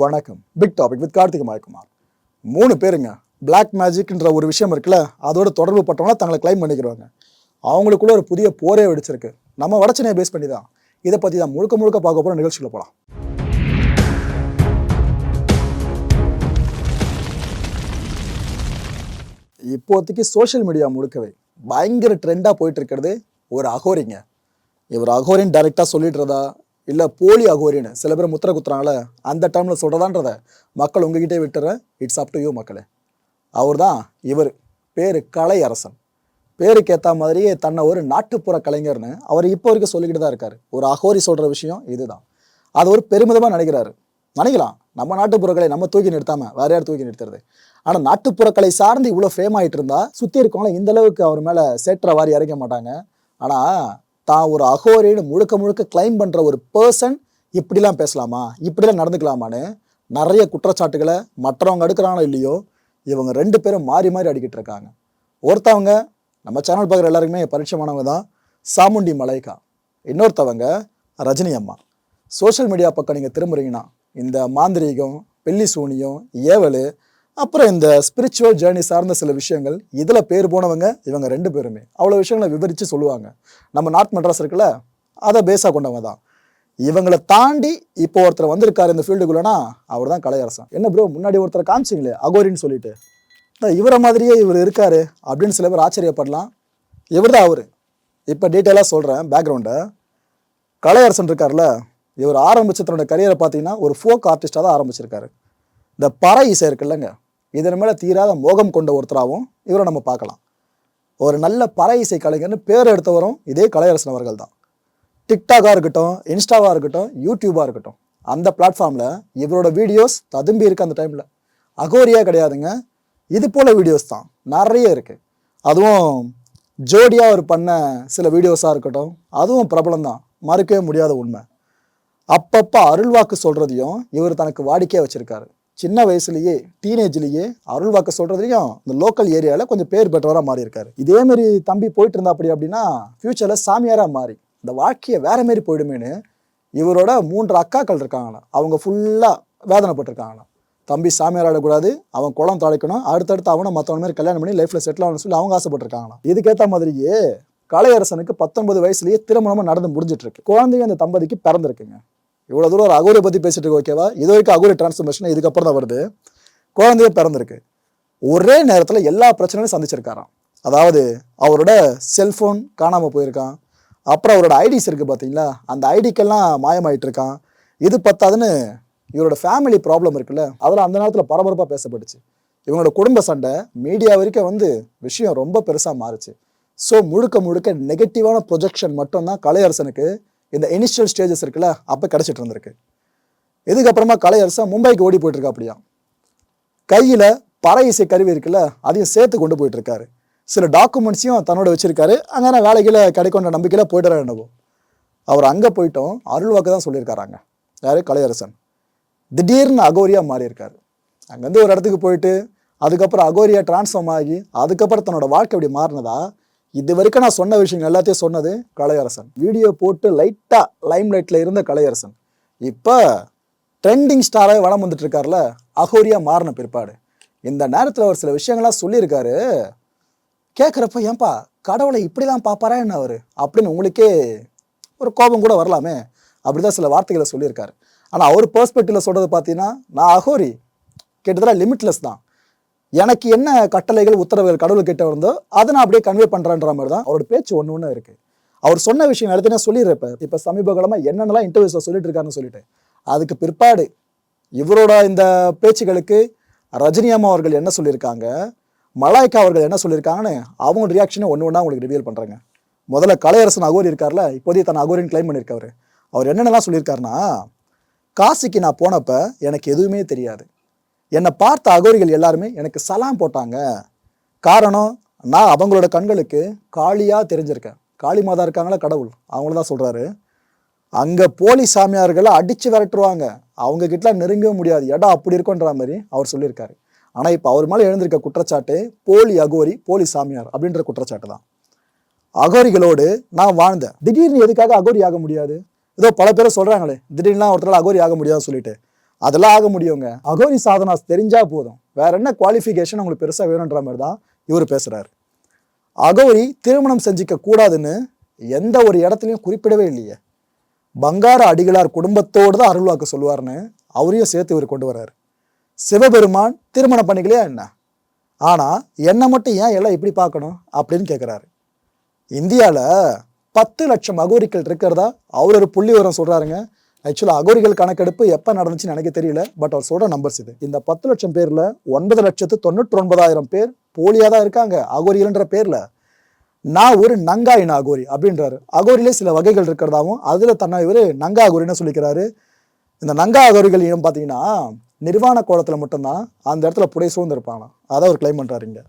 வணக்கம். Big topic with Karthik Mayakumar மூணு பேருங்க. பிளாக் மேஜிக்ன்ற ஒரு விஷயம் இருக்குல்ல அதோட தொடர்பு பட்டவங்களா தங்களை கிளைம் பண்ணிக்கிறாங்க அவங்களுக்குள்ள ஒரு புதிய போரே வெடிச்சிருக்கு. நம்ம வடச்சனையை பேஸ் பண்ணி தான் இதை பற்றி தான் முழுக்க முழுக்க பார்க்க போகிற நிகழ்ச்சியில் போகலாம் இப்போதைக்கு சோஷியல் மீடியா முழுக்கவே பயங்கர ட்ரெண்டாக போயிட்டு இருக்கிறது ஒரு அகோரிங்க. இவர் அகோரின்னு டைரெக்டாக சொல்லிடுறதா? இல்லை போலி அகோரின்னு சில பேர் முத்திர குத்துறாங்களே அந்த டைமில் சொல்கிறதான்றத மக்கள் உங்ககிட்டே விட்டுறேன். இட்ஸ் அப் டு யூ மக்களே. அவர் தான் இவர். பேர் கலை அரசன் பேருக்கு ஏற்ற மாதிரியே தன்னை ஒரு நாட்டுப்புற கலைஞர்னு அவர் இப்போ வரைக்கும் சொல்லிக்கிட்டு தான் இருக்கார். ஒரு அகோரி சொல்கிற விஷயம் இதுதான். அது ஒரு பெருமிதமாக நினைக்கிறாரு நினைக்கலாம் நம்ம நாட்டுப்புறக்கலை நம்ம தூக்கி நிறுத்தாம வேற யார் தூக்கி நிறுத்துறது? ஆனால் நாட்டுப்புறக்கலை சார்ந்து இவ்வளோ ஃபேம் ஆகிட்டு இருந்தால் சுற்றி இருக்கவங்கள இந்த அளவுக்கு அவர் மேலே சேற்ற வாரி இறக்க மாட்டாங்க. ஆனால் தான் ஒரு அகோரின்னு முழுக்க முழுக்க கிளைம் பண்ணுற ஒரு பர்சன் இப்படிலாம் பேசலாமா? இப்படிலாம் நடந்துக்கலாமான்னு நிறைய குற்றச்சாட்டுகளை மற்றவங்க அடுக்கிறானோ இல்லையோ இவங்க ரெண்டு பேரும் மாறி மாறி அடிக்கிட்டு இருக்காங்க. ஒருத்தவங்க நம்ம சேனல் பார்க்குற எல்லாருக்குமே பரிச்சயமானவங்க தான் சாமுண்டி மலைக்கா. இன்னொருத்தவங்க ரஜினி அம்மா. சோஷியல் மீடியா பக்கம் நீங்கள் திரும்புறீங்கன்னா இந்த மாந்திரீகம் பெல்லி சூனியம் ஏவல் அப்புறம் இந்த ஸ்பிரிச்சுவல் ஜேர்னி சார்ந்த சில விஷயங்கள் இதில் பேர் போனவங்க இவங்க ரெண்டு பேருமே. அவ்வளோ விஷயங்களை விவரித்து சொல்லுவாங்க. நம்ம நார்த் மெட்ராஸ் இருக்குல்ல அதை பேஸாக கொண்டவங்க தான். இவங்களை தாண்டி இப்போ ஒருத்தர் வந்திருக்காரு இந்த ஃபீல்டுக்குள்ளனா அவர் தான் கலையரசன். என்ன ப்ரோ முன்னாடி ஒருத்தர் காமிச்சிங்களே அகோரின்னு சொல்லிட்டு. இவரை மாதிரியே இவர் இருக்காரு அப்படின்னு சில பேர் ஆச்சரியப்படலாம். இவர் தான் அவர். இப்போ டீட்டெயிலாக சொல்கிறேன் பேக்ரவுண்டை கலையரசன் இருக்கார்ல இவர் ஆரம்பித்த தன்னோட கரியரை பார்த்தீங்கன்னா ஒரு ஃபோக் ஆர்டிஸ்ட்டாக தான் ஆரம்பிச்சிருக்காரு. இந்த பறை இசை இருக்குல்லங்க. இதன் மேலே தீராத மோகம் கொண்ட ஒருத்தராகவும் இவரை நம்ம பார்க்கலாம். ஒரு நல்ல பறை இசை கலைஞர்னு பேர் எடுத்தவரும் இதே கலையரசன் அவர்கள் தான். டிக்டாக்காக இருக்கட்டும் இன்ஸ்டாவாக இருக்கட்டும் யூடியூபாக இருக்கட்டும் அந்த பிளாட்ஃபார்மில் இவரோட வீடியோஸ் ததும்பி இருக்கு அந்த டைமில் அகோரியா கிடையாதுங்க. இது போல் வீடியோஸ் தான். நிறைய இருக்குது அதுவும் ஜோடியாக அவர் பண்ண சில வீடியோஸாக இருக்கட்டும் அதுவும் பிரபலம் தான். மறுக்கவே முடியாத உண்மை. அப்பப்போ அருள்வாக்கு சொல்கிறதையும் இவர் தனக்கு வாடிக்கையாக வச்சுருக்காரு. சின்ன வயசுலேயே டீனேஜ்லேயே அருள்வாக்கு சொல்கிறதுலையும் இந்த லோக்கல் ஏரியாவில் கொஞ்சம் பேர் பெற்றவராக மாறி இருக்காரு இதே மாதிரி தம்பி போயிட்டு இருந்தா அப்படி அப்படின்னா ஃப்யூச்சரில் சாமியாராக மாறி இந்த வாழ்க்கையை வேற மாரி போயிடுமேனு இவரோட மூன்று அக்காக்கள் இருக்காங்களாம். அவங்க ஃபுல்லாக வேதனைப்பட்டிருக்காங்களாம். தம்பி சாமியார் ஆடக்கூடாது அவன் குளம் தொலைக்கணும் அடுத்தடுத்து அவனை மற்றவன் மாதிரி கல்யாணம் பண்ணி லைஃப்பில் செட்டில் ஆகணும்னு சொல்லி அவங்க ஆசைப்பட்டிருக்காங்களாம். இதுக்கேற்ற மாதிரியே கலையரசனுக்கு பத்தொன்பது வயசுலயே திருமணமாக நடந்து முடிஞ்சிட்டு இருக்கு குழந்தைங்க அந்த தம்பதிக்கு பிறந்திருக்குங்க. இவ்வளோ தூரம் ஒரு அகோரை பற்றி பேசிட்டு இருக்கு ஓகேவா? இது வரைக்கும் அகோரி டிரான்ஸ்ஃபர்மேஷன் இதுக்கப்புறம் தான் வருது. குழந்தைய பிறந்திருக்கு. ஒரே நேரத்தில் எல்லா பிரச்சனையும் சந்திச்சிருக்காராம். அதாவது அவரோட செல்ஃபோன் காணாமல் போயிருக்கான். அப்புறம் அவரோட ஐடிஸ் இருக்குது பார்த்தீங்களா அந்த ஐடிக்கெல்லாம் மாயமாயிட்டு இருக்கான் இது பத்தாதுன்னு இவரோட ஃபேமிலி ப்ராப்ளம் இருக்குல்ல அதெல்லாம் அந்த நேரத்தில் பரபரப்பாக பேசப்பட்டுச்சு. இவங்களோட குடும்ப சண்டை மீடியா வரைக்கும் வந்து விஷயம் ரொம்ப பெருசாக மாறுச்சு. ஸோ முழுக்க முழுக்க நெகட்டிவான ப்ரொஜெக்ஷன் மட்டும்தான் கலையரசனுக்கு இந்த இனிஷியல் ஸ்டேஜஸ் இருக்குல்ல அப்போ கிடச்சிட்டு இருந்திருக்கு. இதுக்கப்புறமா கலையரசன் மும்பைக்கு ஓடி போயிட்டு இருக்கா அப்படியா? கையில் பறை இசை கருவி இருக்குல்ல அதையும் சேர்த்து கொண்டு போயிட்டு இருக்காரு சில டாக்குமெண்ட்ஸையும் தன்னோட வச்சிருக்காரு. அங்கே வேலைகளை கிடைக்கும்ன்ற நம்பிக்கையில் போயிட்டு என்னவோ. அவர் அங்கே போயிட்டோம். அருள்வாக்கு தான் சொல்லியிருக்காராங்க. யார்? கலையரசன் திடீர்னு அகோரியா மாறியிருக்காரு. அங்கேருந்து ஒரு இடத்துக்கு போயிட்டு அதுக்கப்புறம் அகோரியா டிரான்ஸ்ஃபார்ம் ஆகி அதுக்கப்புறம் தன்னோட வாழ்க்கை அப்படி மாறினதா? இது வரைக்கும் நான் சொன்ன விஷயங்கள் எல்லாத்தையும் சொன்னது கலையரசன். வீடியோ போட்டு லைட்டாக லைம் லைட்டில் இருந்த கலையரசன். இப்போ ட்ரெண்டிங் ஸ்டாராக வளம் வந்துட்டு இருக்கார்ல அகோரியா மாறின பிற்பாடு. இந்த நேரத்தில் ஒரு சில விஷயங்கள்லாம் சொல்லியிருக்காரு. கேட்குறப்ப ஏன்பா கடவுளை இப்படிலாம் பார்ப்பாரா என்ன அவர்? அப்படின்னு உங்களுக்கே ஒரு கோபம் கூட வரலாமே. அப்படிதான் சில வார்த்தைகளை சொல்லியிருக்காரு. ஆனால் அவர் பர்ஸ்பெக்டிவில் சொல்கிறது பார்த்தீங்கன்னா நான் அகோரி கிட்டத்தட்ட லிமிட்லெஸ் தான். எனக்கு என்ன கட்டளைகள் உத்தரவுகள் கடவுள் கிட்ட இருந்தோ அதை நான் அப்படியே கன்வே பண்ணுறேன்ற மாதிரி தான் அவரோட பேச்சு ஒன்று ஒன்று இருக்குது அவர் சொன்ன விஷயம் எல்லாத்தையும் நான் சொல்லிடுறேன் இப்போ. சமீப காலமாக என்னென்னலாம் இன்டர்வியூஸில் சொல்லிட்டு இருக்காருன்னு சொல்லிட்டு. அதுக்கு பிற்பாடு இவரோட இந்த பேச்சுகளுக்கு ரஜினி அம்மா அவர்கள் என்ன சொல்லியிருக்காங்க மலாய்க்கா அவர்கள் என்ன சொல்லியிருக்காங்கன்னு அவங்க ரியாக்ஷனை ஒன்று ஒன்றா உங்களுக்கு ரிவியல் பண்ணுறாங்க முதல்ல கலையரசன் அகோரி இருக்கார்ல இப்போதைய தன் அகோரின்னு கிளைம் பண்ணியிருக்காரு அவர் என்னென்னலாம் சொல்லியிருக்காருன்னா காசிக்கு நான் போனப்ப எனக்கு எதுவுமே தெரியாது. என்னை பார்த்த அகோரிகள் எல்லாருமே எனக்கு சலாம் போட்டாங்க. காரணம் நான் அவங்களோட கண்களுக்கு காளியாக தெரிஞ்சிருக்கேன். காளி மாதா இருக்காங்களா கடவுள். அவங்கள தான் சொல்கிறாரு அங்கே போலி சாமியார்களை அடித்து விரட்டுருவாங்க அவங்க கிட்ட நெருங்கவே முடியாது. இடம் அப்படி இருக்குன்ற மாதிரி அவர் சொல்லியிருக்காரு. ஆனால் இப்போ அவர் மேலே எழுந்திருக்க குற்றச்சாட்டு போலி அகோரி போலி சாமியார் அப்படின்ற குற்றச்சாட்டு தான். அகோரிகளோடு நான் வாழ்ந்தேன். திடீர்னு எதுக்காக அகோரி ஆக முடியாது? ஏதோ பல பேர் சொல்கிறாங்களே திடீர்னுலாம் ஒருத்தரால் அகோரி ஆக முடியாதுன்னு சொல்லிட்டு. அதெல்லாம் ஆக முடியுங்க. அகோரி சாதனாஸ் தெரிஞ்சா போதும். வேற என்ன குவாலிஃபிகேஷன் உங்களுக்கு பெருசாக வேணுன்ற மாதிரி தான் இவர் பேசுகிறாரு அகோரி திருமணம் செஞ்சிக்க கூடாதுன்னு எந்த ஒரு இடத்துலையும் குறிப்பிடவே இல்லையே. பங்கார அடிகளார் குடும்பத்தோடு தான் அருள்வாக்கு சொல்லுவார்னு அவரையும் சேர்த்து இவர் கொண்டு வர்றாரு. சிவபெருமான் திருமணம் பண்ணிக்கலையா என்ன? ஆனால் என்னை மட்டும் ஏன் எல்லாம் இப்படி பார்க்கணும் அப்படின்னு கேட்குறாரு இந்தியாவில் பத்து லட்சம் அகோரிக்கள் இருக்கிறதா? அவர் ஒரு புள்ளி உரம் சொல்கிறாருங்க ஆக்சுவலாக அகோரிகள் கணக்கெடுப்பு எப்போ நடந்துச்சுன்னு எனக்கு தெரியல பட் அவர் சொல்கிற நம்பர்ஸ் இது. இந்த பத்து லட்சம் பேரில் ஒன்பது லட்சத்து தொண்ணூற்றி ஒன்பதாயிரம் பேர் போலியாக தான் இருக்காங்க அகோரிகள்ன்ற பேரில். நான் ஒரு நங்காயின அகோரி அப்படின்றாரு. அகோரியிலே சில வகைகள் இருக்கிறதாவும் அதில் தன்னை இவர் நங்கா அகோரின்னு சொல்லிக்கிறாரு. இந்த நங்கா அகோரிகள் இனம் பார்த்தீங்கன்னா நிர்வாண கோலத்தில் மட்டும்தான் அந்த இடத்துல புடை சூழ்ந்திருப்பாங்க அதை அவர் கிளைம் பண்ணுறாரு இங்கே.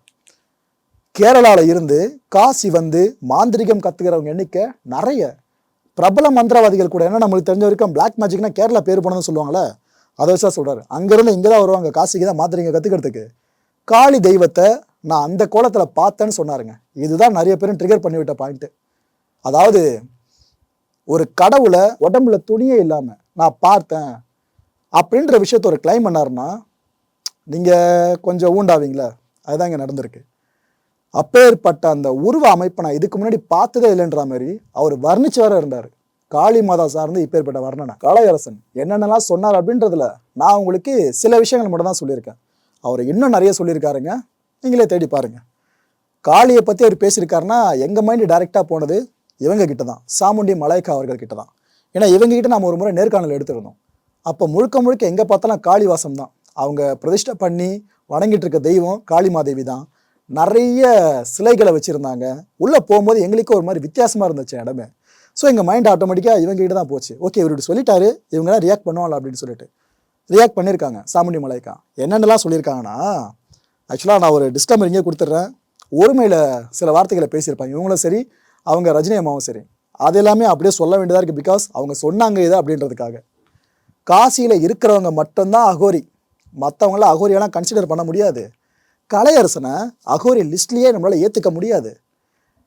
கேரளாவில் இருந்து காசி வந்து மாந்திரிகம் கற்றுக்கிறவங்க எண்ணிக்கை நிறைய. பிரபல மந்திரவாதிகள் கூட என்ன நம்மளுக்கு தெரிஞ்ச வரைக்கும் பிளாக் மேஜிக்னா கேரளா பேர் போனதுன்னு சொல்லுவாங்கல்ல அதை வச்சா சொல்கிறார் அங்கேருந்து இங்கே தான் வருவாங்க காசிக்கு தான் மாத்திரைங்க கற்றுக்கிறதுக்கு காளி தெய்வத்தை நான் அந்த கோலத்தில் பார்த்தேன்னு சொன்னாருங்க. இதுதான் நிறைய பேரும் ட்ரிகர் பண்ணி விட்ட அதாவது ஒரு கடவுளை உடம்புல துணியே இல்லாமல் நான் பார்த்தேன் அப்படின்ற விஷயத்த ஒரு கிளைம் பண்ணாருன்னா நீங்கள் கொஞ்சம் ஊண்டாவீங்களே. அதுதான் இங்கே நடந்திருக்கு. அப்பேற்பட்ட அந்த உருவ அமைப்பை நான் இதுக்கு முன்னாடி பார்த்ததே இல்லைன்ற மாதிரி அவர் வர்ணிச்சு வேற இருந்தார். காளி மாதா சார்ந்து இப்பேற்பட்ட வர்ணனை. கலையரசன் என்னென்னலாம் சொன்னார் அப்படின்றதுல நான் உங்களுக்கு சில விஷயங்கள் மட்டும் தான் சொல்லியிருக்கேன். அவர் இன்னும் நிறைய சொல்லியிருக்காருங்க. நீங்களே தேடி பாருங்க. காளியை பற்றி அவர் பேசியிருக்காருன்னா எங்கள் மைண்டு டைரெக்டாக போனது இவங்க கிட்ட தான். சாமுண்டி மலைக்கா அவர்கள் கிட்ட தான். ஏன்னா இவங்க கிட்ட நம்ம ஒரு முறை நேர்காணல் எடுத்திருந்தோம். அப்போ முழுக்க முழுக்க எங்கே பார்த்தாலும் காளிவாசம் தான். அவங்க பிரதிஷ்டை பண்ணி வணங்கிட்டு இருக்க தெய்வம் காளிமாதேவி தான். நிறைய சிலைகளை வச்சுருந்தாங்க. உள்ளே போகும்போது எங்களுக்கு ஒரு மாதிரி வித்தியாசமாக இருந்துச்சு இடமே. ஸோ எங்கள் மைண்ட் ஆட்டோமேட்டிக்காக இவங்ககிட்ட தான் போச்சு. ஓகே இவர்கிட்ட சொல்லிட்டாரு. இவங்களாம் ரியாக்ட் பண்ணுவாங்களா அப்படின்னு சொல்லிட்டு. ரியாக்ட் பண்ணியிருக்காங்க சாமுண்டி மலைக்கா. என்னென்னலாம் சொல்லியிருக்காங்கன்னா ஆக்சுவலாக நான் ஒரு டிஸ்கமர் இங்கே கொடுத்துட்றேன். ஒருமையில் சில வார்த்தைகளை பேசியிருப்பாங்க. இவங்களும் சரி அவங்க ரஜினி அம்மாவும் சரி. அது எல்லாமே அப்படியே சொல்ல வேண்டியதாக இருக்குது பிகாஸ் அவங்க சொன்னாங்க இது அப்படின்றதுக்காக. காசியில் இருக்கிறவங்க மட்டும்தான் அகோரி. மற்றவங்களாம் அகோரியெல்லாம் கன்சிடர் பண்ண முடியாது. கலையரசனை அகோரி லிஸ்ட்லேயே நம்மளால் ஏற்றுக்க முடியாது.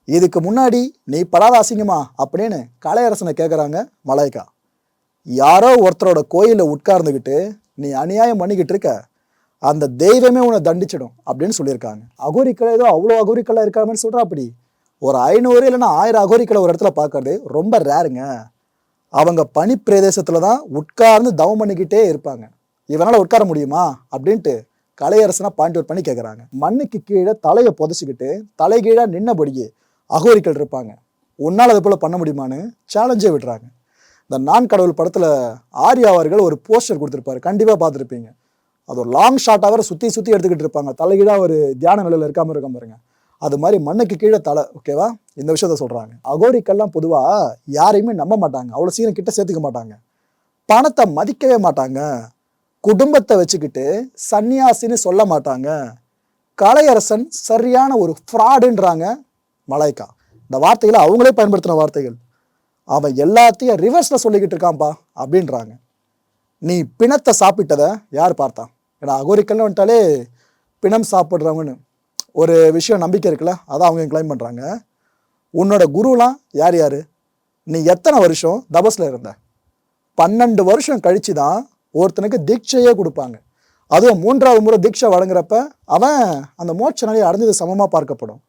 இதுக்கு முன்னாடி நீ படாத அசிங்கமா? அப்படின்னு கலையரசனை கேட்குறாங்க மலைக்கா யாரோ ஒருத்தரோட கோயிலில் உட்கார்ந்துக்கிட்டு நீ அநியாயம் பண்ணிக்கிட்டு இருக்க. அந்த தெய்வமே உன்னை தண்டிச்சிடும். அப்படின்னு சொல்லியிருக்காங்க. அகோரிக்கலை ஏதோ அவ்வளோ அகோரிக்கலை இருக்காமன்னு சொல்கிறா அப்படி ஒரு ஐநூறு இல்லைன்னா ஆயிரம் அகோரிக்கலை ஒரு இடத்துல பார்க்கறது ரொம்ப ரேருங்க. அவங்க பனி பிரதேசத்தில் தான் உட்கார்ந்து தவம் பண்ணிக்கிட்டே இருப்பாங்க. இவனால் உட்கார முடியுமா? அப்படின்ட்டு கலையரசனா பாயிண்ட் அவுட் பண்ணி கேட்குறாங்க மண்ணுக்கு கீழே தலையை புதைச்சிக்கிட்டு தலைகீழாக நின்னபடியே அகோரிக்கள் இருப்பாங்க. உன்னால் அது போல் பண்ண முடியுமான்னு சேலஞ்சே விடுறாங்க. இந்த நான் கடவுள் படத்தில் ஆர்யா அவர்கள் ஒரு போஸ்டர் கொடுத்துருப்பாரு. கண்டிப்பாக பார்த்துருப்பீங்க. அது ஒரு லாங் ஷாட்டாக வேறு சுற்றி சுற்றி எடுத்துக்கிட்டு இருப்பாங்க. தலைகீழாக ஒரு தியான நிலையில் இருக்காமல் இருக்க பாருங்க அது மாதிரி மண்ணுக்கு கீழே தலை ஓகேவா இந்த விஷயத்த சொல்கிறாங்க அகோரிக்கள்லாம் பொதுவாக யாரையுமே நம்ப மாட்டாங்க. அவ்வளோ சீக்கிரம் கிட்ட சேர்த்துக்க மாட்டாங்க. பணத்தை மதிக்கவே மாட்டாங்க. குடும்பத்தை வச்சுக்கிட்டு சன்னியாசின்னு சொல்ல மாட்டாங்க. கலையரசன் சரியான ஒரு ஃப்ராடுன்றாங்க மலாய்க்கா. இந்த வார்த்தைகளை அவங்களே பயன்படுத்தின வார்த்தைகள். அவன் எல்லாத்தையும் ரிவர்ஸில் சொல்லிக்கிட்டு இருக்கான்ப்பா அப்படின்றாங்க. நீ பிணத்தை சாப்பிட்டதை யார் பார்த்தான் ஏன்னா அகோரிக்கல்னு வந்துட்டாலே பிணம் சாப்பிட்றவங்கன்னு. ஒரு விஷயம் நம்பிக்கை இருக்குல்ல அதான் அவங்க கிளைம் பண்ணுறாங்க உன்னோட குருலாம் யார் யார்? நீ எத்தனை வருஷம் தபஸில் இருந்த? பன்னெண்டு வருஷம் கழிச்சு தான் ஒருத்தனுக்கு தீட்சையே கொடுப்பாங்க. அதுவும் மூன்றாவது முறை தீட்சை வழங்குறப்ப அவன் அந்த மோட்ச நிலையை அடைஞ்சது சமமாக பார்க்கப்படும்.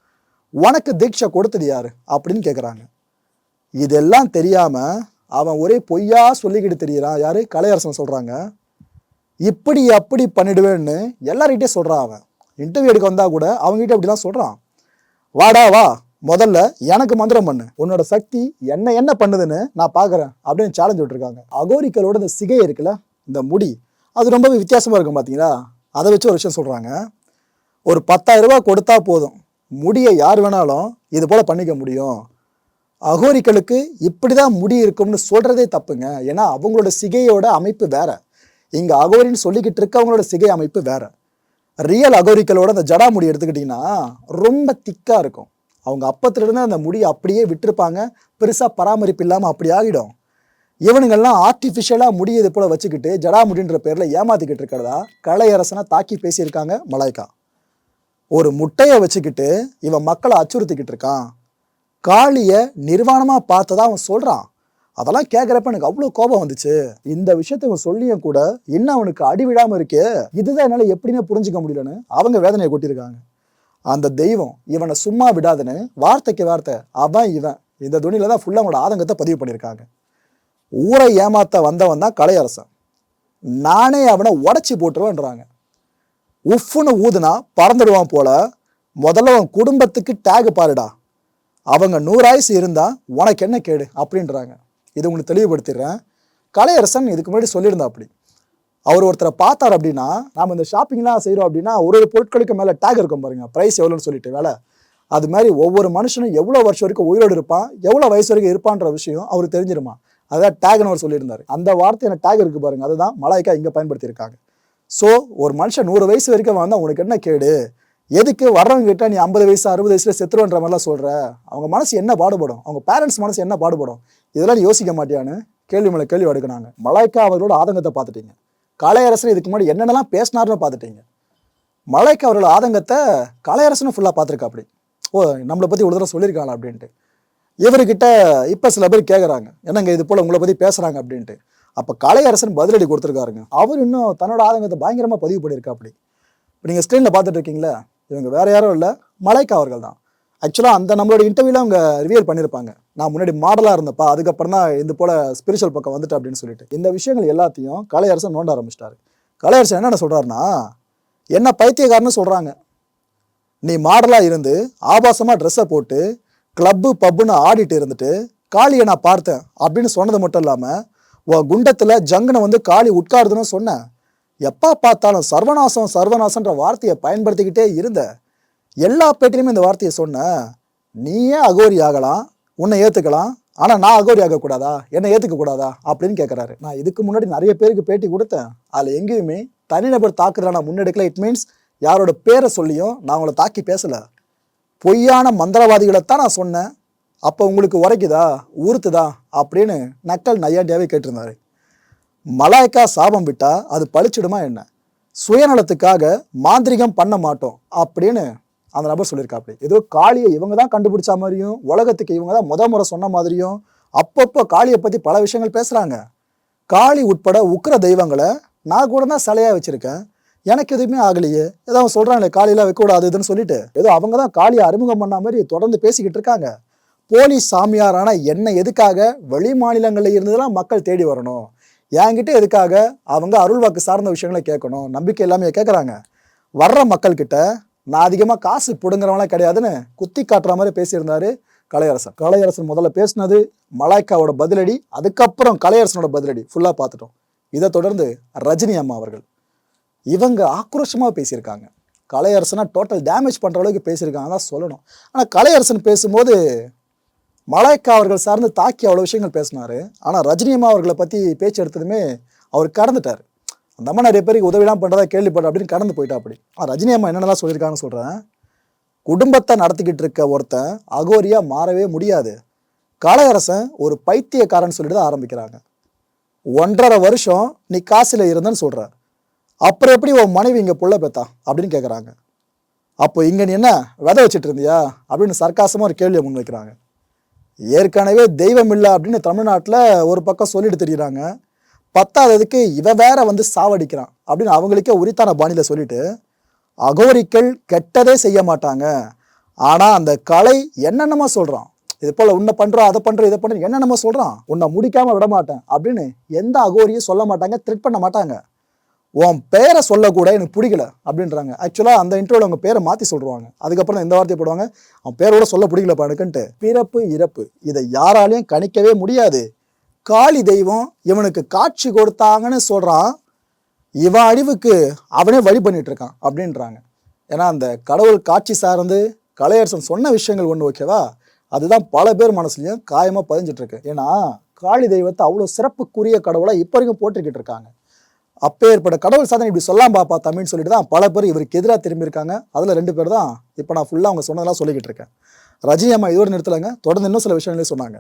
உனக்கு தீட்சை கொடுத்தது யார்? அப்படின்னு கேட்குறாங்க இதெல்லாம் தெரியாமல் அவன் ஒரே பொய்யா சொல்லிக்கிட்டு தெரியறான். யார்? கலையரசன் சொல்கிறாங்க இப்படி அப்படி பண்ணிடுவேன்னு எல்லார்கிட்டே சொல்கிறான் அவன். இன்டர்வியூ எடுக்க வந்தால் கூட அவங்ககிட்ட அப்படிலாம் சொல்கிறான் வாடா வா. முதல்ல எனக்கு மந்திரம் பண்ணு. உன்னோட சக்தி என்ன என்ன பண்ணுதுன்னு நான் பார்க்குறேன் அப்படின்னு சேலஞ்ச் விட்டுருக்காங்க. அகோரிக்கலோட இந்த சிகை இருக்குல்ல இந்த முடி அது ரொம்பவே வித்தியாசமாக இருக்கும் பார்த்தீங்களா அதை வச்சு ஒரு விஷயம் சொல்கிறாங்க ஒரு பத்தாயிரம் ரூபா கொடுத்தா போதும். முடியை யார் வேணாலும் இது போல் பண்ணிக்க முடியும். அகோரிக்களுக்கு இப்படிதான் முடி இருக்கும்னு சொல்கிறதே தப்புங்க. ஏன்னா அவங்களோட சிகையோட அமைப்பு வேறு. இங்கே அகோரின்னு சொல்லிக்கிட்டு இருக்கவங்களோட சிகை அமைப்பு வேறு. ரியல் அகோரிக்களோட அந்த ஜடா முடி எடுத்துக்கிட்டிங்கன்னா ரொம்ப திக்காக இருக்கும். அவங்க அப்பத்துலேருந்து அந்த முடியை அப்படியே விட்டிருப்பாங்க. பெருசாக பராமரிப்பு இல்லாமல் அப்படி ஆகிடும். இவனுங்கெல்லாம் ஆர்டிஃபிஷியலாக முடியது போல் போல வச்சுக்கிட்டு ஜடா முடின்ற ஏமாத்திக்கிட்டு இருக்கிறதா? கலையரசனை தாக்கி பேசியிருக்காங்க மலாய்க்கா. ஒரு முட்டையை வச்சுக்கிட்டு இவன் மக்களை அச்சுறுத்திக்கிட்டு இருக்கான். காளியை நிர்வாணமாக பார்த்ததா அவன் சொல்கிறான் அதெல்லாம் கேட்குறப்ப எனக்கு அவ்வளோ கோபம் வந்துச்சு. இந்த விஷயத்த இவன் சொல்லியும் கூட இன்னும் அவனுக்கு அடி விடாமல் இருக்கே. இதுதான் என்னால் எப்படின்னு புரிஞ்சுக்க முடியலன்னு அவங்க வேதனையை கொட்டியிருக்காங்க. அந்த தெய்வம் இவனை சும்மா விடாதுன்னு வார்த்தைக்கு வார்த்தை அவன் இவன். இந்த துணியில தான் ஃபுல்லாக அவனோட ஆதங்கத்தை பதிவு பண்ணியிருக்காங்க. ஊரை ஏமாத்த வந்தவன் தான் கலையரசன் நானே அவனை உடச்சி போட்டுருவேன்றாங்க. உஃப்னு ஊதுனா பறந்துடுவான் போல. முதல்ல உன் குடும்பத்துக்கு டேக் பாருடா. அவங்க நூறாயுசு இருந்தால் உனக்கு என்ன கேடு? அப்படின்றாங்க. இது உங்களுக்கு தெளிவுபடுத்திடுறேன். கலையரசன் இதுக்கு முன்னாடி சொல்லியிருந்தா அப்படி. அவர் ஒருத்தரை பார்த்தார் அப்படின்னா நம்ம இந்த ஷாப்பிங்லாம் செய்கிறோம் அப்படின்னா ஒரு ஒரு பொருட்களுக்கு மேலே டேக் இருக்கும் பாருங்க. ப்ரைஸ் எவ்வளோன்னு சொல்லிட்டு வேலை. அது மாதிரி ஒவ்வொரு மனுஷனும் எவ்வளோ வருஷம் வரைக்கும் உயிரோடு இருப்பான் எவ்வளோ வயசு வரைக்கும் இருப்பான்ற விஷயம் அவருக்கு தெரிஞ்சிருமா? அதான் டேக்னு அவர் சொல்லியிருந்தார். அந்த வார்த்தையான டேக் இருக்கு பாருங்க. அதுதான் மலாய்க்கா இங்கே பயன்படுத்தியிருக்காங்க. ஸோ ஒரு மனுஷன் நூறு வயசு வரைக்கும் வந்தால் உனக்கு என்ன கேடு? எதுக்கு வர்றவங்க கிட்டே நீ ஐம்பது வயசு அறுபது வயசுல செத்துருன்ற மாதிரிலாம் சொல்கிற அவங்க மனசு என்ன பாடுபடும்? அவங்க பேரண்ட்ஸ் மனசு என்ன பாடுபடும்? இதெல்லாம் நீ யோசிக்க மாட்டியான்னு கேள்வி மேலே கேள்வி எடுக்கிறாங்க மலாய்க்கா அவர்களோட ஆதங்கத்தை பார்த்துட்டீங்க. கலையரசன் இதுக்கு முன்னாடி என்னென்னலாம் பேசினாருன்னு பார்த்துட்டீங்க. மலாய்க்கா அவரோட ஆதங்கத்தை கலையரசனும் ஃபுல்லாக பார்த்துருக்கா அப்படி ஓ நம்மளை பற்றி ஒரு தடவை சொல்லியிருக்காங்களா அப்படின்ட்டு. இவர்கிட்ட இப்போ சில பேர் கேட்குறாங்க என்னங்க இது போல் உங்களை பற்றி பேசுகிறாங்க அப்படின்ட்டு. அப்போ கலையரசன் பதிலடி கொடுத்துருக்காருங்க. அவர் இன்னும் தன்னோட ஆதங்கத்தை பயங்கரமாக பதிவு பண்ணியிருக்கா அப்படி இப்போ நீங்கள் ஸ்க்ரீனில் பார்த்துட்டு இருக்கீங்களா? இவங்க வேறு யாரும் இல்லை. மலைக்கா அவர்கள் தான். ஆக்சுவலாக அந்த நம்மளோட இன்டர்வியூவில் அவங்க ரிவியல் பண்ணியிருப்பாங்க. நான் முன்னாடி மாடலாக இருந்தப்பா அதுக்கப்புறம் தான் இது போல் ஸ்பிரிச்சுவல் பக்கம் வந்துட்டு அப்படின்னு சொல்லிட்டு. இந்த விஷயங்கள் எல்லாத்தையும் கலையரசன் நோண்ட ஆரம்பிச்சிட்டாரு. கலையரசன் என்னென்ன சொல்கிறாருன்னா என்ன பைத்தியக்காரன்னு சொல்கிறாங்க நீ மாடலாக இருந்து ஆபாசமாக ட்ரெஸ்ஸை போட்டு கிளப்பு பப்புன்னு ஆடிட்டு இருந்துட்டு காளியை நான் பார்த்தேன் அப்படின்னு சொன்னது மட்டும் இல்லாமல் உன் குண்டத்தில் ஜங்கனை வந்து காளி உட்காருதுன்னு சொன்னேன் எப்போ பார்த்தாலும் சர்வநாசம் சர்வநாசன்ற வார்த்தையை பயன்படுத்திக்கிட்டே இருந்த. எல்லா பேட்டிலையுமே இந்த வார்த்தையை சொன்ன. நீயே அகோரி ஆகலாம்? உன்னை ஏற்றுக்கலாம் ஆனால் நான் அகோரி ஆகக்கூடாதா? என்னை ஏற்றுக்கக்கூடாதா அப்படின்னு கேட்குறாரு நான் இதுக்கு முன்னாடி நிறைய பேருக்கு பேட்டி கொடுத்தேன். அதில் எங்கேயுமே தனிநபர் தாக்குதலை நான் முன்னெடுக்கல. இட் மீன்ஸ் யாரோட பேரை சொல்லியும் நான் உங்களை தாக்கி பேசலை. பொய்யான மந்திரவாதிகளை தான் நான் சொன்னேன். அப்போ உங்களுக்கு உரைக்குதா? ஊறுத்துதா? அப்படின்னு நக்கல் நையாண்டியாவே கேட்டிருந்தாரு. மலாய்க்கா சாபம் விட்டா அது பழிச்சிடுமா என்ன? சுயநலத்துக்காக மாந்திரிகம் பண்ண மாட்டோம் அப்படின்னு அந்த நபர் சொல்லியிருக்காப்படி ஏதோ காளியை இவங்க தான் கண்டுபிடிச்ச மாதிரியும் உலகத்துக்கு இவங்க தான் முத முறை சொன்ன மாதிரியும் அப்பப்போ காளியை பற்றி பல விஷயங்கள் பேசுகிறாங்க காளி உட்பட உக்கிர தெய்வங்களை நான் கூட தான் சிலையாக வச்சுருக்கேன். எனக்கு எதுவுமே ஆகலையே. ஏதோ அவன் சொல்கிறாங்களே காளியெல்லாம் வைக்கக்கூடாது இதுன்னு சொல்லிட்டு. ஏதோ அவங்க தான் காளியை அறிமுகம் பண்ண மாதிரி தொடர்ந்து பேசிக்கிட்டு இருக்காங்க. போலி சாமியாரான என்னை எதுக்காக வெளி மாநிலங்களில் இருந்ததெல்லாம் மக்கள் தேடி வரணும்? என்கிட்ட எதுக்காக அவங்க அருள்வாக்கு சார்ந்த விஷயங்களை கேட்கணும்? நம்பிக்கை எல்லாமே கேட்குறாங்க. வர்ற மக்கள்கிட்ட நான் அதிகமாக காசு பிடுங்குறவங்களாம் கிடையாதுன்னு குத்தி காட்டுற மாதிரி பேசியிருந்தாரு கலையரசன். கலையரசன் முதல்ல பேசினது மலாய்க்காவோட பதிலடி அதுக்கப்புறம் கலையரசனோட பதிலடி. ஃபுல்லாக பார்த்துட்டோம். இதை தொடர்ந்து ரஜினி அம்மா அவர்கள். இவங்க ஆக்ரோஷமாக பேசியிருக்காங்க. கலையரசனை டோட்டல் டேமேஜ் பண்ணுற அளவுக்கு பேசியிருக்காங்க. தான் சொல்லணும். ஆனால் கலையரசன் பேசும்போது மலாய்க்கா அவர்கள் சார்ந்து தாக்கி அவ்வளோ விஷயங்கள் பேசினார். ஆனால் ரஜினி அம்மா அவர்களை பற்றி பேச்சு எடுத்ததுமே அவர் கடந்துட்டார். அந்த அம்மா நிறைய பேருக்கு உதவிலாம் பண்ணுறதா கேள்விப்பட்ட அப்படின்னு கடந்து போயிட்டா அப்படி. ரஜினியம்மா ரஜினி அம்மா என்னென்னலாம் சொல்லியிருக்காங்கன்னு சொல்கிறேன் குடும்பத்தை நடத்திக்கிட்டு இருக்க ஒருத்தன் அகோரியா மாறவே முடியாது. கலையரசன் ஒரு பைத்தியக்காரன் சொல்லிட்டு தான் ஆரம்பிக்கிறாங்க. ஒன்றரை வருஷம் நீ காசில் இருந்தேன்னு சொல்ற அப்புறம் எப்படி உன் மனைவி இங்கே புள்ள பெத்தா? அப்படின்னு கேட்குறாங்க அப்போ இங்கே நீ என்ன விதை வச்சுட்டு இருந்தியா? அப்படின்னு சர்க்காசமாக ஒரு கேள்வியை முன்வைக்கிறாங்க ஏற்கனவே தெய்வம் இல்லை அப்படின்னு தமிழ்நாட்டில் ஒரு பக்கம் சொல்லிட்டு தெரியுறாங்க. பத்தாததுக்கு இவன் வேற வந்து சாவடிக்கிறான் அப்படின்னு அவங்களுக்கே உரித்தான பாணியில் சொல்லிட்டு அகோரிக்கள் கெட்டதே செய்ய மாட்டாங்க. ஆனால் அந்த கலை என்னென்னமோ சொல்கிறான் இது போல் உன்னை பண்ணுறோம் அதை பண்ணுறோம் இதை பண்ணுறோம் என்னென்னமோ சொல்கிறான் உன்னை முடிக்காமல் விட மாட்டேன் அப்படின்னு எந்த அகோரியும் சொல்ல மாட்டாங்க த்ரெட் பண்ண மாட்டாங்க. உன் பேரை சொல்லக்கூட எனக்கு பிடிக்கல அப்படின்றாங்க. ஆக்சுவலாக அந்த இன்டர்வியூவில் அவங்க பேரை மாற்றி சொல்லுவாங்க அதுக்கப்புறம் தான் வார்த்தையை போடுவாங்க. அவன் பேரோட சொல்ல பிடிக்கலப்பா எனக்குன்ட்டு பிறப்பு இறப்பு. இதை யாராலையும் கணிக்கவே முடியாது. காளி தெய்வம் இவனுக்கு காட்சி கொடுத்தாங்கன்னு சொல்கிறான் இவன் அழிவுக்கு அவனே வழி பண்ணிட்டு இருக்கான் அப்படின்றாங்க. ஏன்னா அந்த கடவுள் காட்சி சார்ந்து கலையரசன் சொன்ன விஷயங்கள் ஒன்று ஓகேவா அதுதான் பல பேர் மனசுலையும் காயமாக பதிஞ்சிட்ருக்கு ஏன்னா காளி தெய்வத்தை அவ்வளோ சிறப்புக்குரிய கடவுளாக இப்போ வரைக்கும் போட்டுக்கிட்டு இருக்காங்க. அப்பேற்பட்ட கடவுள் சாதனை இப்படி சொல்லாம் பாப்பா தமிழ்னு சொல்லிட்டு தான் பல பேர் இவருக்கு எதிராக திரும்பியிருக்காங்க. அதில் ரெண்டு பேர் தான் இப்போ நான் ஃபுல்லாக அவங்க சொன்னதெல்லாம் சொல்லிக்கிட்டு இருக்கேன். ரஜினி அம்மா இதோடு நிறுத்தலைங்க. தொடர்ந்து இன்னும் சில விஷயங்களையும் சொன்னாங்க.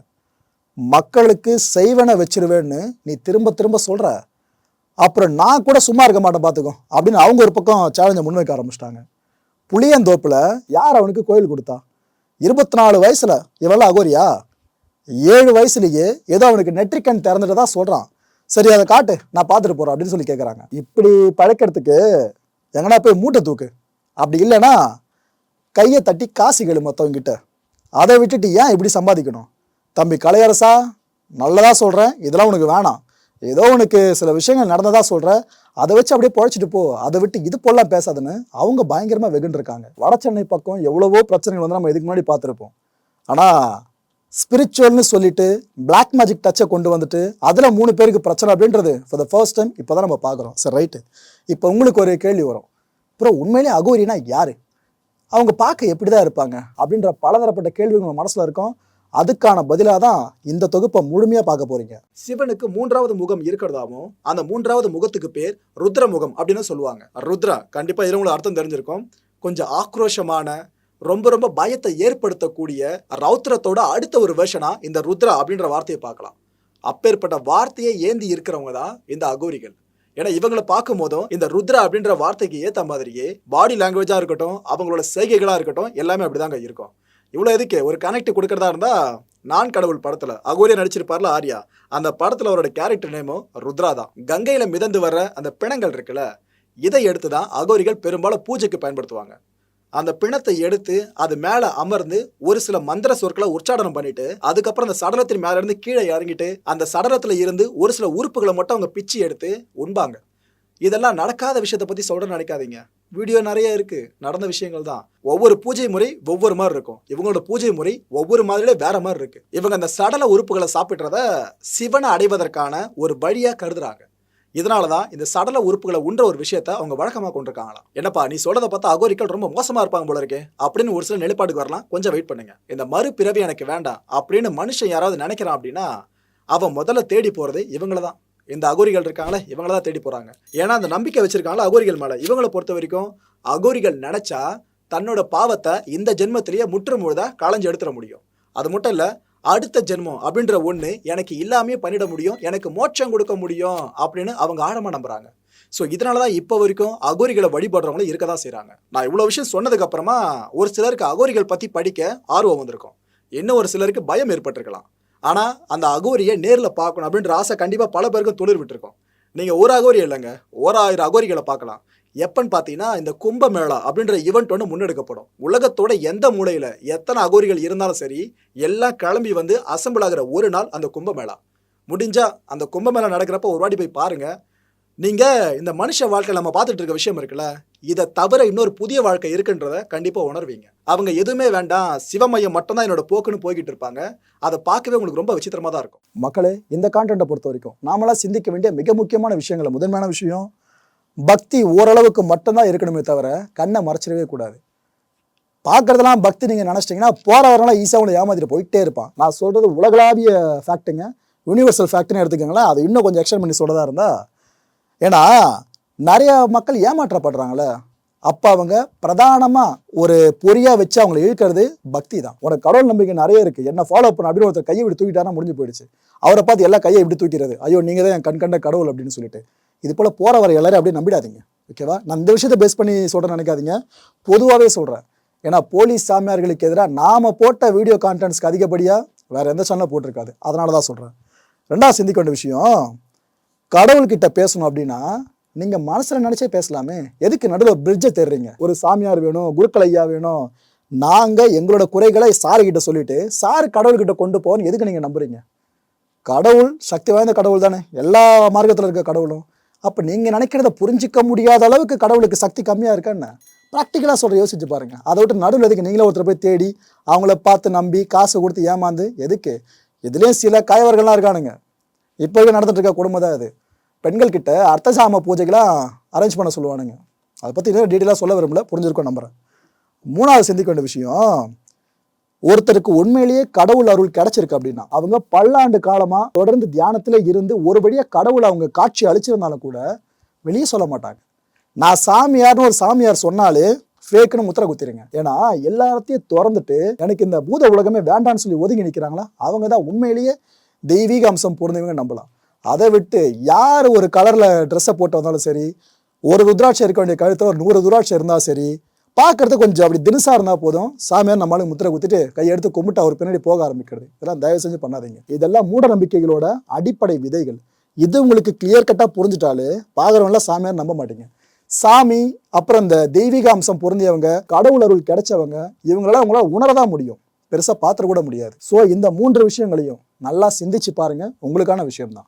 மக்களுக்கு செய்வன வச்சிருவேன்னு நீ திரும்ப திரும்ப சொல்கிற அப்புறம் நான் கூட சும்மா இருக்க மாட்டேன் பார்த்துக்கோ அப்படின்னு அவங்க ஒரு பக்கம் சேலஞ்சை முன்வைக்க ஆரம்பிச்சிட்டாங்க. புளியந்தோப்பில் யார் அவனுக்கு கோயில் கொடுத்தா? இருபத்தி நாலு வயசில் இவெல்லாம் அகோரியா? ஏழு வயசுலேயே ஏதோ அவனுக்கு நெற்றிக்கண் திறந்துட்டு தான் சொல்கிறான் சரி அதை காட்டு. நான் பார்த்துட்டு போறேன் அப்படின்னு சொல்லி கேட்குறாங்க இப்படி பழக்கிறதுக்கு எங்கன்னா போய் மூட்டை தூக்கு? அப்படி இல்லைன்னா கையை தட்டி காசு கேளு மற்றவங்கிட்ட அதை விட்டுட்டு ஏன் இப்படி சம்பாதிக்கணும்? தம்பி கலையரசா? நல்லதாக சொல்கிறேன் இதெல்லாம் உனக்கு வேணாம். ஏதோ உனக்கு சில விஷயங்கள் நடந்ததாக சொல்கிறேன் அதை வச்சு அப்படியே பொழைச்சிட்டு போ. அதை விட்டு இது போலாம் பேசாதுன்னு அவங்க பயங்கரமாக வெகுன்னு இருக்காங்க. வட சென்னை பக்கம் எவ்வளவோ பிரச்சனைகள் வந்து நம்ம இதுக்கு முன்னாடி பார்த்துருப்போம். ஆனால் ஸ்பிரிச்சுவல்னு சொல்லிட்டு பிளாக் மேஜிக் டச்சை கொண்டு வந்துட்டு அதில் மூணு பேருக்கு பிரச்சனை அப்படின்றது ஃபார் த ஃபர்ஸ்ட் டைம் இப்போ தான் நம்ம பார்க்குறோம். சரி ரைட்டு இப்போ உங்களுக்கு ஒரு கேள்வி வரும். அப்புறம் உண்மையிலே அகோரினா யார்? அவங்க பார்க்க எப்படி தான் இருப்பாங்க? அப்படின்ற பலதரப்பட்ட கேள்விகள் உங்கள் மனசில் இருக்கும். அதுக்கான பதிலாக தான் இந்த தொகுப்பை முழுமையாக பார்க்க போகிறீங்க சிவனுக்கு மூன்றாவது முகம் இருக்கிறதாவும் அந்த மூன்றாவது முகத்துக்கு பேர் ருத்ர முகம் அப்படின்னு சொல்லுவாங்க. ருத்ரா கண்டிப்பாக இதில் உங்களுக்கு அர்த்தம் தெரிஞ்சிருக்கும். கொஞ்சம் ஆக்ரோஷமான ரொம்ப ரொம்ப பயத்தை ஏற்படுத்தக்கூடிய ரௌத்ரத்தோட அடுத்த ஒரு வெர்ஷனா இந்த ருத்ரா அப்படின்ற வார்த்தையை பார்க்கலாம். அப்பேற்பட்ட வார்த்தையை ஏந்தி இருக்கிறவங்க தான் இந்த அகோரிகள். ஏன்னா இவங்களை பார்க்கும் போதும் இந்த ருத்ரா அப்படின்ற வார்த்தைக்கு ஏற்ற மாதிரியே பாடி லாங்குவேஜா இருக்கட்டும் அவங்களோட செய்கைகளா இருக்கட்டும் எல்லாமே அப்படிதாங்க இருக்கும். இவ்வளோ எதுக்கு? ஒரு கனெக்ட் கொடுக்கறதா இருந்தா நான் கடவுள் படத்துல அகோரியா நடிச்சிருப்பார்ல ஆர்யா அந்த படத்துல அவரோட கேரக்டர் நேமும் ருத்ரா தான். கங்கையில மிதந்து வர்ற அந்த பிணங்கள் இருக்குல்ல இதை எடுத்து தான் அகோரிகள் பெரும்பாலும் பூஜைக்கு பயன்படுத்துவாங்க. அந்த பிணத்தை எடுத்து அது மேல அமர்ந்து ஒரு சில மந்திர சொற்களை உச்சாடனம் பண்ணிட்டு அதுக்கப்புறம் அந்த சடலத்தின் மேல இருந்து கீழே இறங்கிட்டு அந்த சடலத்துல இருந்து ஒரு சில உறுப்புகளை மட்டும் அவங்க பிச்சு எடுத்து உண்பாங்க. இதெல்லாம் நடக்காத விஷயத்தை பத்தி சொல்ற நினைக்காதீங்க. வீடியோ நிறைய இருக்கு. நடந்த விஷயங்கள் தான். ஒவ்வொரு பூஜை முறை ஒவ்வொரு மாதிரி இருக்கும். இவங்களோட பூஜை முறை ஒவ்வொரு மாதிரியே வேற மாதிரி இருக்கு. இவங்க அந்த சடல உறுப்புகளை சாப்பிடுறத சிவனை அடைவதற்கான ஒரு வழியா கருதுறாங்க. இதனால தான் இந்த சடல உறுப்புகளை உண்ற ஒரு விஷயத்த அவங்க வழக்கமாக கொண்டிருக்காங்களாம். என்னப்பா நீ சொல்றத பார்த்தா அகோரிகள் ரொம்ப மோசமா இருப்பாங்க போல இருக்கே. அப்படின்னு ஒரு சில நிலைப்பாடுக்கு வரலாம். கொஞ்சம் வெயிட் பண்ணுங்க. இந்த மறுபிறவி எனக்கு வேண்டாம் அப்படின்னு மனுஷன் யாராவது நினைக்கிறான் அப்படின்னா அவன் முதல்ல தேடி போறது இவங்கள தான் இந்த அகோரிகள் இருக்காங்களே இவங்கள தான் தேடி போறாங்க. ஏன்னா அந்த நம்பிக்கை வச்சிருக்காங்களா அகோரிகள் மேல. இவங்களை பொறுத்த வரைக்கும் அகோரிகள் நினைச்சா தன்னோட பாவத்தை இந்த ஜென்மத்திலேயே முற்று முழுதா களைஞ்சு எடுத்துட முடியும். அது மட்டும் இல்லை அடுத்த ஜென்மம் அப்படின்ற ஒன்று எனக்கு இல்லாமே பண்ணிட முடியும் எனக்கு மோட்சம் கொடுக்க முடியும் அப்படின்னு அவங்க ஆழமாக நம்புகிறாங்க ஸோ இதனால தான் இப்போ வரைக்கும் அகோரிகளை வழிபடுறவங்களும் இருக்க தான் செய்கிறாங்க நான் இவ்வளோ விஷயம் சொன்னதுக்கப்புறமா ஒரு சிலருக்கு அகோரிகள் பற்றி படிக்க ஆர்வம் வந்திருக்கும். இன்னும் ஒரு சிலருக்கு பயம் ஏற்பட்டிருக்கலாம். ஆனால் அந்த அகோரியை நேரில் பார்க்கணும் அப்படின்ற ஆசை கண்டிப்பாக பல பேருக்கும் துளிர் விட்டுருக்கோம் நீங்கள் ஒரு அகோரி இல்லைங்க ஓராயிரம் அகோரிகளை பார்க்கலாம். எப்பன்னு பார்த்தீங்கன்னா இந்த கும்பமேளா அப்படின்ற ஈவெண்ட் ஒன்று முன்னெடுக்கப்படும். உலகத்தோட எந்த மூலையில் எத்தனை அகோரிகள் இருந்தாலும் சரி எல்லாம் கிளம்பி வந்து அசம்பிள் ஆகிற ஒரு நாள் அந்த கும்பமேளா முடிஞ்சால் அந்த கும்பமேளா நடக்கிறப்ப ஒரு வாட்டி போய் பாருங்கள் நீங்கள் இந்த மனுஷ வாழ்க்கை நம்ம பார்த்துட்டு இருக்க விஷயம் இருக்குல்ல இதை தவிர இன்னொரு புதிய வாழ்க்கை இருக்குன்றத கண்டிப்பாக உணர்வீங்க. அவங்க எதுவுமே வேண்டாம் சிவமையம் மட்டும்தான் என்னோட போக்குன்னு போய்கிட்டு இருப்பாங்க. அதை பார்க்கவே உங்களுக்கு ரொம்ப விசித்திரமாக தான் இருக்கும். மக்களே இந்த கான்டென்ட்டை பொறுத்த வரைக்கும் நாமளாக சிந்திக்க வேண்டிய மிக முக்கியமான விஷயங்கள் முதன்மையான விஷயம் பக்தி ஓரளவுக்கு மட்டும்தான் இருக்கணுமே தவிர கண்ணை மறைச்சிடவே கூடாது. பார்க்கறதெல்லாம் பக்தி நீங்கள் நினச்சிட்டிங்கன்னா போகிறவரெல்லாம் ஈஸியாக உங்களை ஏமாற்றிட்டு போயிட்டே இருப்பான். நான் சொல்கிறது உலகளாவிய ஃபேக்ட்டுங்க யூனிவர்சல் ஃபேக்ட்னு எடுத்துக்கோங்களேன். அது இன்னும் கொஞ்சம் எக்ஸ்டன் பண்ணி சொல்கிறதா இருந்தால் ஏன்னா நிறைய மக்கள் ஏமாற்றப்படுறாங்களே. அப்போ அவங்க பிரதானமாக ஒரு பொறியாக வச்சு அவங்கள இழுக்கிறது பக்தி தான். உனக்கு கடவுள் நம்பிக்கை நிறைய இருக்குது என்ன ஃபாலோ பண்ண அப்படின்னு ஒருத்தர் கையை இப்படி தூக்கிட்டாருன்னா முடிஞ்சு போயிடுச்சு. அவரை பார்த்து எல்லா கையை இப்படி தூக்கிறது. ஐயோ நீங்கள் தான் என் கண் கண்ட கடவுள் அப்படின்னு சொல்லிட்டு. இது போல் போகிற வர எல்லாரும் அப்படியே நம்பிடாதீங்க ஓகேவா நான் இந்த விஷயத்தை பேஸ் பண்ணி சொல்கிறேன் நினைக்காதீங்க. பொதுவாகவே சொல்கிறேன் ஏன்னா போலீஸ் சாமியார்களுக்கு எதிராக நாம் போட்ட வீடியோ கான்டென்ட்ஸ்க்கு அதிகப்படியாக வேறு எந்த சேனலும் போட்டிருக்காது. அதனால தான் சொல்கிறேன் ரெண்டாவது சிந்திக்க வேண்டிய விஷயம் கடவுள்கிட்ட பேசணும் அப்படின்னா நீங்கள் மனசில் நினச்சே பேசலாமே. எதுக்கு நடுவில் பிரிட்ஜை தேடுறீங்க ஒரு சாமியார் வேணும் குருக்கள் ஐயா வேணும். நாங்கள் எங்களோட குறைகளை சாருக்கிட்ட சொல்லிவிட்டு சொல்லிட்டு சாரு கடவுள்கிட்ட கொண்டு போகணும்னு எதுக்கு நீங்கள் நம்புறீங்க? கடவுள் சக்தி வாய்ந்த கடவுள் தானே எல்லா மார்க்கத்தில் இருக்க கடவுளும். அப்போ நீங்கள் நினைக்கிறத புரிஞ்சிக்க முடியாத அளவுக்கு கடவுளுக்கு சக்தி கம்மியாக இருக்கான்னு ப்ராக்டிக்கலாக சொல்கிற யோசிச்சு பாருங்கள் அதை விட்டு நடுவில் எதுக்கு நீங்களே ஒருத்தர் போய் தேடி அவங்கள பார்த்து நம்பி காசு கொடுத்து ஏமாந்து எதுக்கு? இதுலேயும் சில காயவர்கள்லாம் இருக்கானுங்க. இப்போ நடந்துட்டு இருக்க குடும்பம் தான் அது. பெண்கள்கிட்ட அர்த்தசாம பூஜைகளாம் அரேஞ்ச் பண்ண சொல்லுவானுங்க. அதை பற்றி இன்னும் டீட்டெயிலாக சொல்ல விரும்பல புரிஞ்சிருக்கோம் நம்புகிறேன் மூணாவது சிந்திக்க வேண்டிய விஷயம் ஒருத்தருக்கு உண்மையிலேயே கடவுள் அருள் கிடைச்சிருக்கு அப்படின்னா அவங்க பல்லாண்டு காலமா தொடர்ந்து தியானத்துல இருந்து ஒருபடியா கடவுள் அவங்க காட்சி அழிச்சிருந்தாலும் கூட வெளியே சொல்ல மாட்டாங்க. நான் சாமியார்னு ஒரு சாமியார் சொன்னாலே ஃபேக்குன்னு முத்திர குத்திருங்க. ஏன்னா எல்லாத்தையும் திறந்துட்டு எனக்கு இந்த பூத உலகமே வேண்டான்னு சொல்லி ஒதுங்கி நிற்கிறாங்களா அவங்க தான் உண்மையிலேயே தெய்வீக அம்சம் பொருந்தவங்க நம்பலாம். அதை விட்டு யார் ஒரு கலரில் ட்ரெஸ்ஸை போட்டு வந்தாலும் சரி ஒரு ருத்ராட்சம் இருக்க வேண்டிய கழுத்தில் ஒரு நூறு ருத்ராட்சம் இருந்தாலும் சரி பார்க்கறது கொஞ்சம் அப்படி தினசாக இருந்தா போதும். சாமியார் நம்மளுக்கு முத்திரை குத்திட்டு கையெடுத்து கும்பிட்டு அவர் பின்னாடி போக ஆரம்பிக்கிறது. இதெல்லாம் தயவு செஞ்சு பண்ணாதீங்க. இதெல்லாம் மூட நம்பிக்கைகளோட அடிப்படை விதைகள். இது உங்களுக்கு கிளியர் கட்டா புரிஞ்சுட்டாலே பார்க்குறவங்களாம் சாமியார் நம்ப மாட்டீங்க. சாமி அப்புறம் இந்த தெய்வீக அம்சம் பொருந்தியவங்க கடவுள் அருள் கிடைச்சவங்க இவங்களால உங்களால் உணரதான் முடியும். பெருசா பாத்திர கூட முடியாது. ஸோ இந்த மூன்று விஷயங்களையும் நல்லா சிந்திச்சு பாருங்க. உங்களுக்கான விஷயம்தான்.